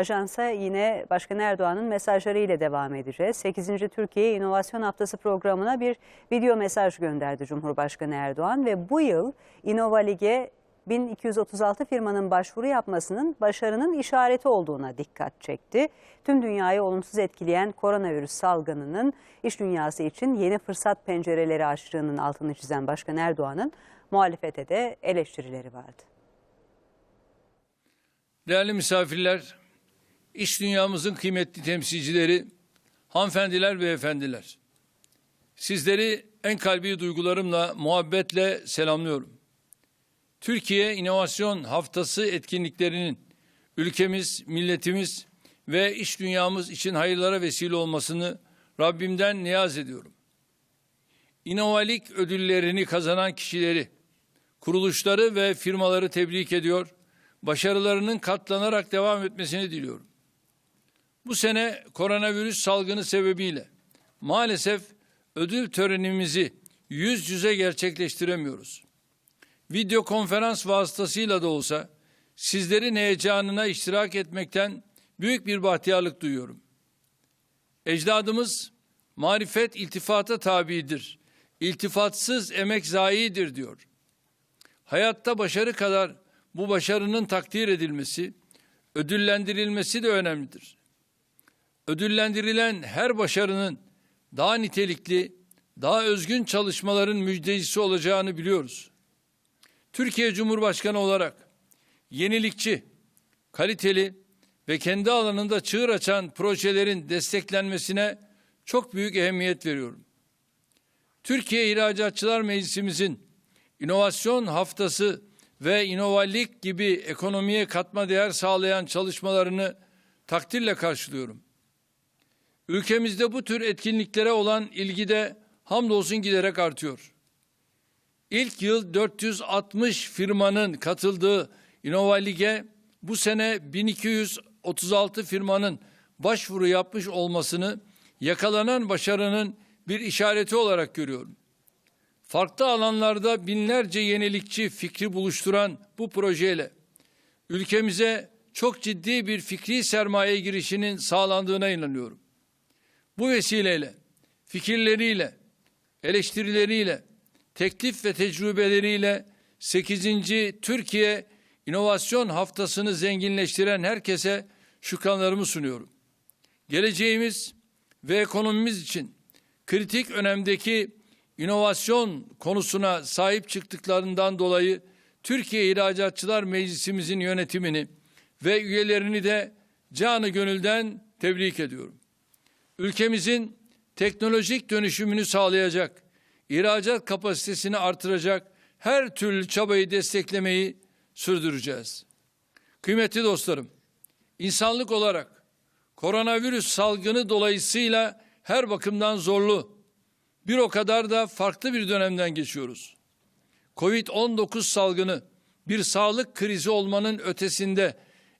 Ajansa yine Başkan Erdoğan'ın mesajları ile devam edeceğiz. 8. Türkiye İnovasyon Haftası programına bir video mesaj gönderdi Cumhurbaşkanı Erdoğan ve bu yıl İnova Lig'e 1236 firmanın başvuru yapmasının başarının işareti olduğuna dikkat çekti. Tüm dünyayı olumsuz etkileyen koronavirüs salgınının iş dünyası için yeni fırsat pencereleri açtığının altını çizen Başkan Erdoğan'ın muhalefete de eleştirileri vardı. Değerli misafirler, iş dünyamızın kıymetli temsilcileri, hanımefendiler ve efendiler. Sizleri en kalbi duygularımla, muhabbetle selamlıyorum. Türkiye İnovasyon Haftası etkinliklerinin ülkemiz, milletimiz ve iş dünyamız için hayırlara vesile olmasını Rabbimden niyaz ediyorum. İnovalik ödüllerini kazanan kişileri, kuruluşları ve firmaları tebrik ediyor, başarılarının katlanarak devam etmesini diliyorum. Bu sene koronavirüs salgını sebebiyle maalesef ödül törenimizi yüz yüze gerçekleştiremiyoruz. Video konferans vasıtasıyla da olsa sizlerin heyecanına iştirak etmekten büyük bir bahtiyarlık duyuyorum. Ecdadımız marifet iltifata tabidir. İltifatsız emek zayidir diyor. Hayatta başarı kadar bu başarının takdir edilmesi, ödüllendirilmesi de önemlidir. Ödüllendirilen her başarının daha nitelikli, daha özgün çalışmaların müjdecisi olacağını biliyoruz. Türkiye Cumhurbaşkanı olarak yenilikçi, kaliteli ve kendi alanında çığır açan projelerin desteklenmesine çok büyük ehemmiyet veriyorum. Türkiye İhracatçılar Meclisimizin inovasyon haftası ve inovallik gibi ekonomiye katma değer sağlayan çalışmalarını takdirle karşılıyorum. Ülkemizde bu tür etkinliklere olan ilgi de hamdolsun giderek artıyor. İlk yıl 460 firmanın katıldığı İnovalig'e bu sene 1236 firmanın başvuru yapmış olmasını yakalanan başarının bir işareti olarak görüyorum. Farklı alanlarda binlerce yenilikçi fikri buluşturan bu projeyle ülkemize çok ciddi bir fikri sermaye girişinin sağlandığına inanıyorum. Bu vesileyle fikirleriyle, eleştirileriyle, teklif ve tecrübeleriyle 8. Türkiye İnovasyon Haftası'nı zenginleştiren herkese şükranlarımı sunuyorum. Geleceğimiz ve ekonomimiz için kritik önemdeki inovasyon konusuna sahip çıktıklarından dolayı Türkiye İhracatçılar Meclisimizin yönetimini ve üyelerini de canı gönülden tebrik ediyorum. Ülkemizin teknolojik dönüşümünü sağlayacak, ihracat kapasitesini artıracak her türlü çabayı desteklemeyi sürdüreceğiz. Kıymetli dostlarım, insanlık olarak koronavirüs salgını dolayısıyla her bakımdan zorlu, bir o kadar da farklı bir dönemden geçiyoruz. Covid-19 salgını bir sağlık krizi olmanın ötesinde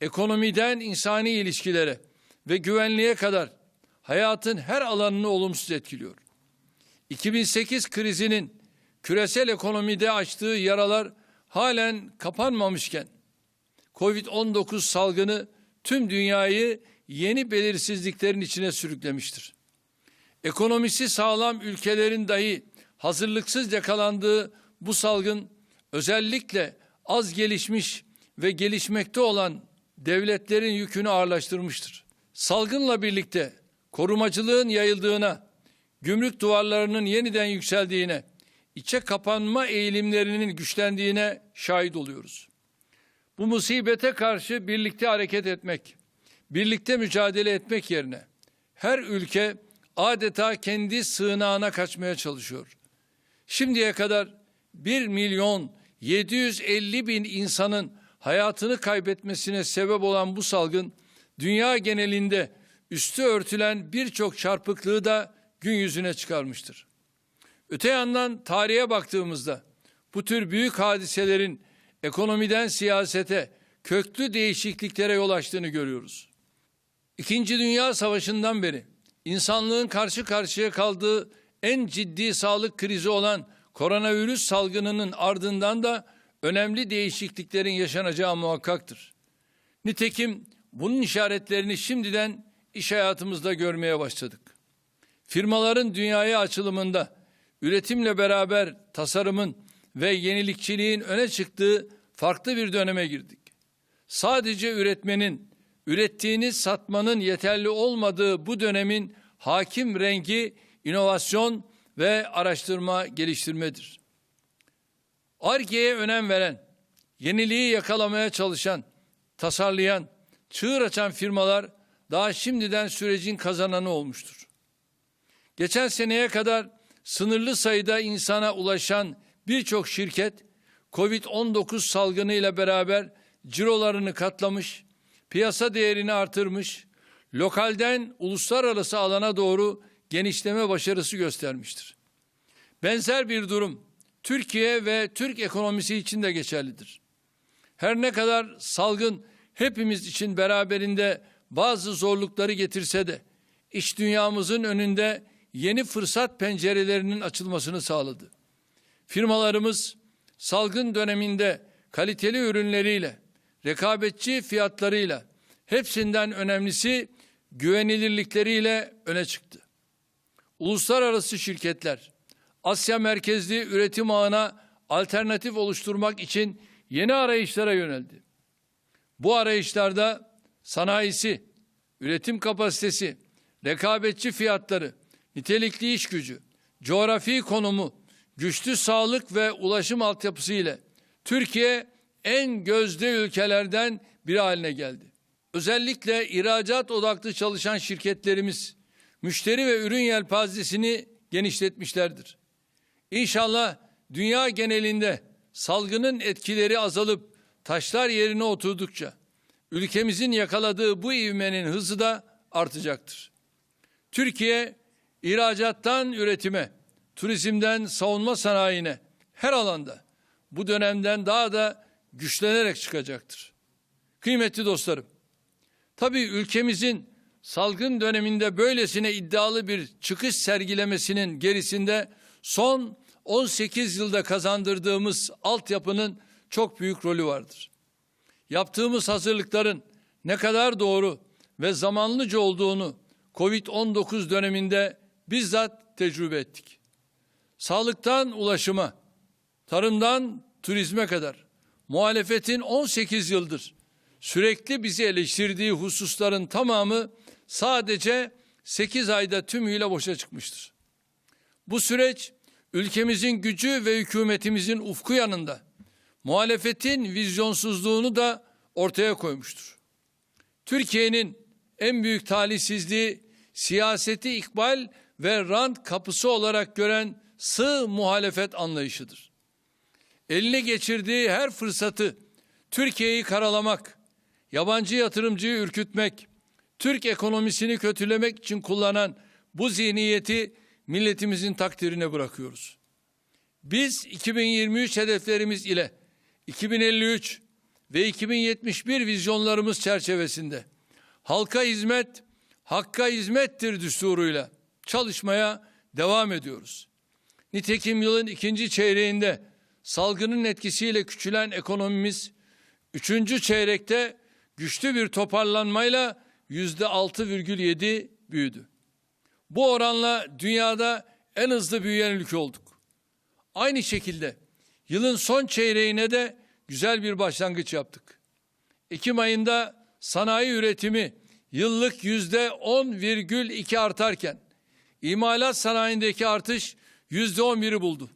ekonomiden insani ilişkilere ve güvenliğe kadar hayatın her alanını olumsuz etkiliyor. 2008 krizinin küresel ekonomide açtığı yaralar halen kapanmamışken Covid-19 salgını tüm dünyayı yeni belirsizliklerin içine sürüklemiştir. Ekonomisi sağlam ülkelerin dahi hazırlıksız yakalandığı bu salgın özellikle az gelişmiş ve gelişmekte olan devletlerin yükünü ağırlaştırmıştır. Salgınla birlikte korumacılığın yayıldığına, gümrük duvarlarının yeniden yükseldiğine, içe kapanma eğilimlerinin güçlendiğine şahit oluyoruz. Bu musibete karşı birlikte hareket etmek, birlikte mücadele etmek yerine her ülke adeta kendi sığınağına kaçmaya çalışıyor. Şimdiye kadar 1 milyon 750 bin insanın hayatını kaybetmesine sebep olan bu salgın dünya genelinde üstü örtülen birçok çarpıklığı da gün yüzüne çıkarmıştır. Öte yandan tarihe baktığımızda bu tür büyük hadiselerin ekonomiden siyasete köklü değişikliklere yol açtığını görüyoruz. İkinci Dünya Savaşı'ndan beri insanlığın karşı karşıya kaldığı en ciddi sağlık krizi olan koronavirüs salgınının ardından da önemli değişikliklerin yaşanacağı muhakkaktır. Nitekim Bunun işaretlerini şimdiden iş hayatımızda görmeye başladık. Firmaların dünyaya açılımında üretimle beraber tasarımın ve yenilikçiliğin öne çıktığı farklı bir döneme girdik. Sadece üretmenin, ürettiğini satmanın yeterli olmadığı bu dönemin hakim rengi inovasyon ve araştırma geliştirmedir. Arge'ye önem veren, yeniliği yakalamaya çalışan, tasarlayan, çığır açan firmalar daha şimdiden sürecin kazananı olmuştur. Geçen seneye kadar sınırlı sayıda insana ulaşan birçok şirket Covid-19 salgını ile beraber cirolarını katlamış, piyasa değerini artırmış, lokalden uluslararası alana doğru genişleme başarısı göstermiştir. Benzer bir durum Türkiye ve Türk ekonomisi için de geçerlidir. Her ne kadar salgın hepimiz için beraberinde bazı zorlukları getirse de iç dünyamızın önünde yeni fırsat pencerelerinin açılmasını sağladı. Firmalarımız salgın döneminde kaliteli ürünleriyle, rekabetçi fiyatlarıyla, hepsinden önemlisi güvenilirlikleriyle öne çıktı. Uluslararası şirketler Asya merkezli üretim ağına alternatif oluşturmak için yeni arayışlara yöneldi. Bu arayışlarda sanayisi, üretim kapasitesi, rekabetçi fiyatları, nitelikli iş gücü, coğrafi konumu, güçlü sağlık ve ulaşım altyapısı ile Türkiye en gözde ülkelerden biri haline geldi. Özellikle ihracat odaklı çalışan şirketlerimiz müşteri ve ürün yelpazesini genişletmişlerdir. İnşallah dünya genelinde salgının etkileri azalıp taşlar yerine oturdukça ülkemizin yakaladığı bu ivmenin hızı da artacaktır. Türkiye ihracattan üretime, turizmden savunma sanayine her alanda bu dönemden daha da güçlenerek çıkacaktır. Kıymetli dostlarım, tabii ülkemizin salgın döneminde böylesine iddialı bir çıkış sergilemesinin gerisinde son 18 yılda kazandırdığımız altyapının çok büyük rolü vardır. Yaptığımız hazırlıkların ne kadar doğru ve zamanlıca olduğunu Covid-19 döneminde bizzat tecrübe ettik. Sağlıktan ulaşıma, tarımdan turizme kadar muhalefetin 18 yıldır sürekli bizi eleştirdiği hususların tamamı sadece 8 ayda tümüyle boşa çıkmıştır. Bu süreç ülkemizin gücü ve hükümetimizin ufku yanında muhalefetin vizyonsuzluğunu da ortaya koymuştur. Türkiye'nin en büyük talihsizliği siyaseti ikbal ve rant kapısı olarak gören sığ muhalefet anlayışıdır. Eline geçirdiği her fırsatı Türkiye'yi karalamak, yabancı yatırımcıyı ürkütmek, Türk ekonomisini kötülemek için kullanan bu zihniyeti milletimizin takdirine bırakıyoruz. Biz 2023 hedeflerimiz ile 2053 ve 2071 vizyonlarımız çerçevesinde halka hizmet, hakka hizmettir düsturuyla çalışmaya devam ediyoruz. Nitekim yılın ikinci çeyreğinde salgının etkisiyle küçülen ekonomimiz üçüncü çeyrekte güçlü bir toparlanmayla yüzde 6,7 büyüdü. Bu oranla dünyada en hızlı büyüyen ülke olduk. Aynı şekilde yılın son çeyreğine de güzel bir başlangıç yaptık. Ekim ayında sanayi üretimi yıllık yüzde 10,2 artarken imalat sanayindeki artış yüzde 11'i buldu.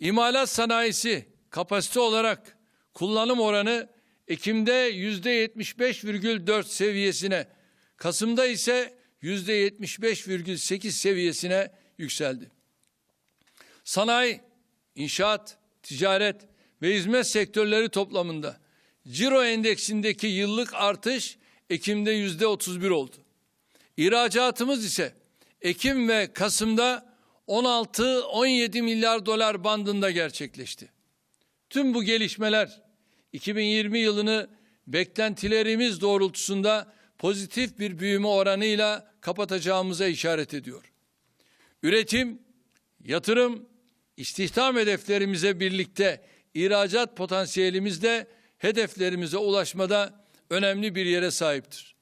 İmalat sanayisi kapasite olarak kullanım oranı Ekim'de yüzde 75,4 seviyesine, Kasım'da ise yüzde 75,8 seviyesine yükseldi. Sanayi, inşaat, ticaret ve hizmet sektörleri toplamında Ciro endeksindeki yıllık artış Ekim'de yüzde 31 oldu. İhracatımız ise Ekim ve Kasım'da 16-17 milyar dolar bandında gerçekleşti. Tüm bu gelişmeler 2020 yılını beklentilerimiz doğrultusunda pozitif bir büyüme oranıyla kapatacağımıza işaret ediyor. Üretim, yatırım, istihdam hedeflerimize birlikte ihracat potansiyelimizde hedeflerimize ulaşmada önemli bir yere sahiptir.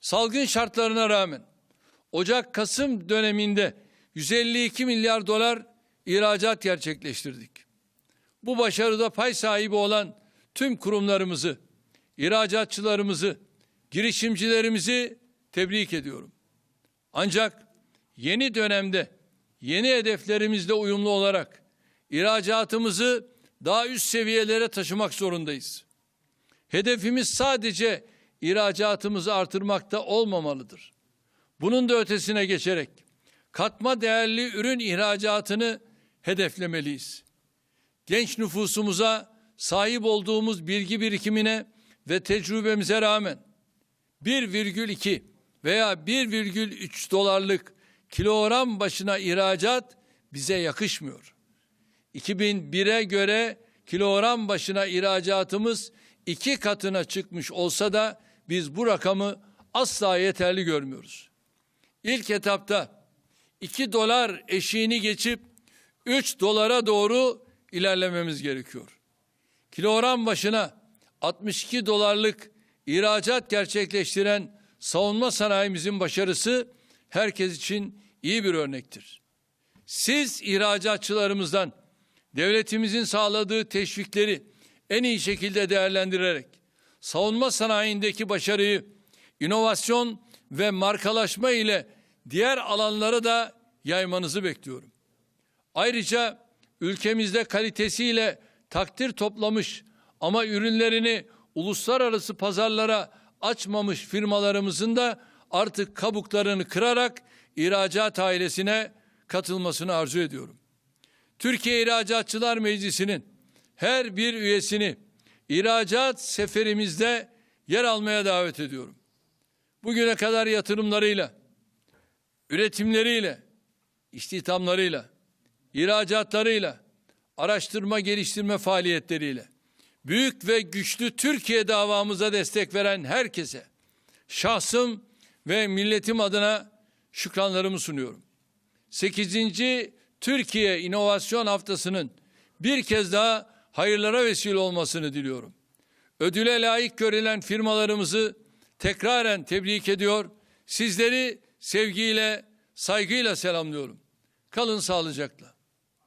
Salgın şartlarına rağmen Ocak-Kasım döneminde 152 milyar dolar ihracat gerçekleştirdik. Bu başarıda pay sahibi olan tüm kurumlarımızı, ihracatçılarımızı, girişimcilerimizi tebrik ediyorum. Ancak yeni dönemde yeni hedeflerimizle uyumlu olarak ihracatımızı daha üst seviyelere taşımak zorundayız. Hedefimiz sadece ihracatımızı artırmakta olmamalıdır. Bunun da ötesine geçerek katma değerli ürün ihracatını hedeflemeliyiz. Genç nüfusumuza sahip olduğumuz bilgi birikimine ve tecrübemize rağmen 1,2 veya 1,3 dolarlık kilogram başına ihracat bize yakışmıyor. 2001'e göre kilogram başına ihracatımız iki katına çıkmış olsa da biz bu rakamı asla yeterli görmüyoruz. İlk etapta 2 dolar eşiğini geçip 3 dolara doğru ilerlememiz gerekiyor. Kilogram başına 62 dolarlık ihracat gerçekleştiren savunma sanayimizin başarısı herkes için iyi bir örnektir. Siz ihracatçılarımızdan devletimizin sağladığı teşvikleri en iyi şekilde değerlendirerek savunma sanayindeki başarıyı inovasyon ve markalaşma ile diğer alanlara da yaymanızı bekliyorum. Ayrıca ülkemizde kalitesiyle takdir toplamış ama ürünlerini uluslararası pazarlara açmamış firmalarımızın da artık kabuklarını kırarak ihracat ailesine katılmasını arzu ediyorum. Türkiye İhracatçılar Meclisi'nin her bir üyesini ihracat seferimizde yer almaya davet ediyorum. Bugüne kadar yatırımlarıyla, üretimleriyle, istihdamlarıyla, ihracatlarıyla, araştırma geliştirme faaliyetleriyle, büyük ve güçlü Türkiye davamıza destek veren herkese, şahsım ve milletim adına şükranlarımı sunuyorum. 8. Türkiye İnovasyon Haftası'nın bir kez daha hayırlara vesile olmasını diliyorum. Ödüle layık görülen firmalarımızı tekraren tebrik ediyor. Sizleri sevgiyle, saygıyla selamlıyorum. Kalın sağlıcakla.